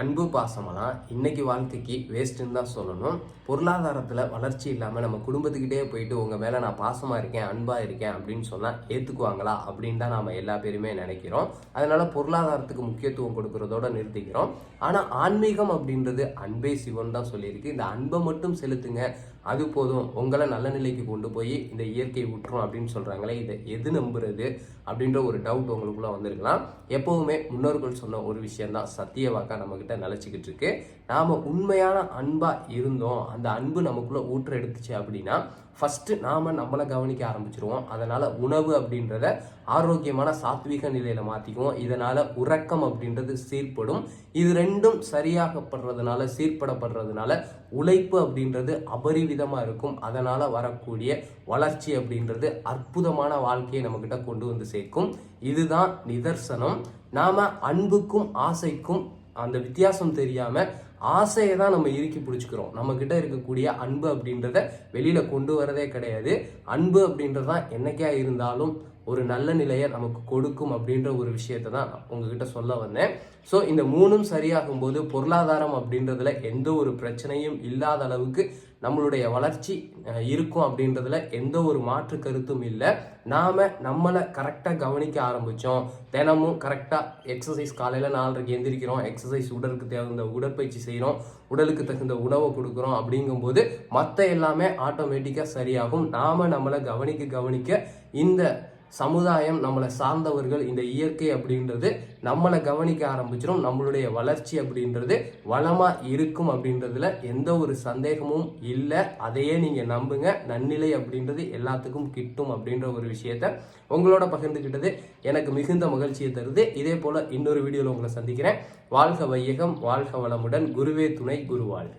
அன்பு பாசமெல்லாம் இன்னைக்கு வாழ்க்கைக்கு வேஸ்ட்டுன்னு தான் சொல்லணும். பொருளாதாரத்தில் வளர்ச்சி இல்லாமல் நம்ம குடும்பத்துக்கிட்டே போயிட்டு உங்கள் மேலே நான் பாசமாக இருக்கேன் அன்பாக இருக்கேன் அப்படின்னு சொன்னால் ஏற்றுக்குவாங்களா அப்படின்னு தான் நாம் எல்லா பேருமே நினைக்கிறோம். அதனால் பொருளாதாரத்துக்கு முக்கியத்துவம் கொடுக்குறதோட நிறுத்திக்கிறோம். ஆனால் ஆன்மீகம் அப்படின்றது அன்பே சிவன் தான் சொல்லியிருக்கு. இந்த அன்பை மட்டும் செலுத்துங்க அது போதும். உங்களை நல்ல நிலைக்கு கொண்டு போய் இந்த இயற்கை விட்டுரும் அப்படின்னு சொல்கிறாங்களே இதை எது நம்புறது அப்படின்ற ஒரு டவுட் உங்களுக்குள்ளே வந்திருக்கலாம். எப்போவுமே முன்னோர்கள் சொன்ன ஒரு விஷயந்தான் சத்திய வாக்கா நம்மக்கிட்ட நிலச்சிக்கிட்டு இருக்கு. நாம் உண்மையான அன்பாக இருந்தோம். அந்த அன்பு நமக்குள்ளே ஊற்ற எடுத்துச்சு அப்படின்னா ஃபஸ்ட்டு நாம் நம்மளை கவனிக்க ஆரம்பிச்சிருவோம். அதனால் உணவு அப்படின்றத ஆரோக்கியமான சாத்விக நிலையில் மாற்றிக்குவோம் இதனால் உறக்கம் அப்படின்றது சீர்படும். இது ரெண்டும் சரியாகப்படுறதுனால சீர்படப்படுறதுனால உழைப்பு அப்படின்றது விதமாக இருக்கும். அதனால் வரக்கூடிய வளர்ச்சி அப்படின்றது அற்புதமான வாழ்க்கையை நம்மக்கிட்ட கொண்டு வந்து சேர்க்கும். இதுதான் நிதர்சனம். நாம் அன்புக்கும் ஆசைக்கும் அந்த வித்தியாசம் தெரியாமல் ஆசையை தான் நம்ம இறுக்கி பிடிச்சிக்கிறோம். நம்மக்கிட்ட இருக்கக்கூடிய அன்பு அப்படின்றத வெளியில் கொண்டு வரதே கிடையாது. அன்பு அப்படின்றது தான் என்னைக்கா இருந்தாலும் ஒரு நல்ல நிலையை நமக்கு கொடுக்கும் அப்படின்ற ஒரு விஷயத்த தான் உங்ககிட்ட சொல்ல வந்தேன். ஸோ இந்த மூணும் சரியாகும் போது பொருளாதாரம் அப்படின்றதுல எந்த ஒரு பிரச்சனையும் இல்லாத அளவுக்கு நம்மளுடைய வளர்ச்சி இருக்கும் அப்படின்றதுல எந்த ஒரு மாற்று கருத்தும் இல்லை. நாம் நம்மளை கரெக்டாக கவனிக்க ஆரம்பித்தோம் தினமும் கரெக்டாக எக்ஸசைஸ் காலையில் நாலரைக்கு எந்திரிக்கிறோம். எக்ஸசைஸ் உடலுக்கு தகுந்த உடற்பயிற்சி செய்கிறோம் உடலுக்கு தகுந்த உணவை கொடுக்குறோம் அப்படிங்கும்போது மற்ற எல்லாமே ஆட்டோமேட்டிக்காக சரியாகும். நாம நம்மளை கவனிக்க கவனிக்க இந்த சமுதாயம் நம்மளை சார்ந்தவர்கள் இந்த இயற்கை அப்படின்றது நம்மளை கவனிக்க ஆரம்பிச்சிடும் நம்மளுடைய வளர்ச்சி அப்படின்றது வளமாக இருக்கும் அப்படின்றதுல எந்த ஒரு சந்தேகமும் இல்லை. அதையே நீங்கள் நம்புங்க. நன்னிலை அப்படின்றது எல்லாத்துக்கும் கிட்டும் அப்படின்ற ஒரு விஷயத்த உங்களோட பகிர்ந்துக்கிட்டது எனக்கு மிகுந்த மகிழ்ச்சியை தருது. இதே போல் இன்னொரு வீடியோவில் உங்களை சந்திக்கிறேன். வாழ்க வையகம் வாழ்க வளமுடன். குருவே துணை குரு வாழ்க.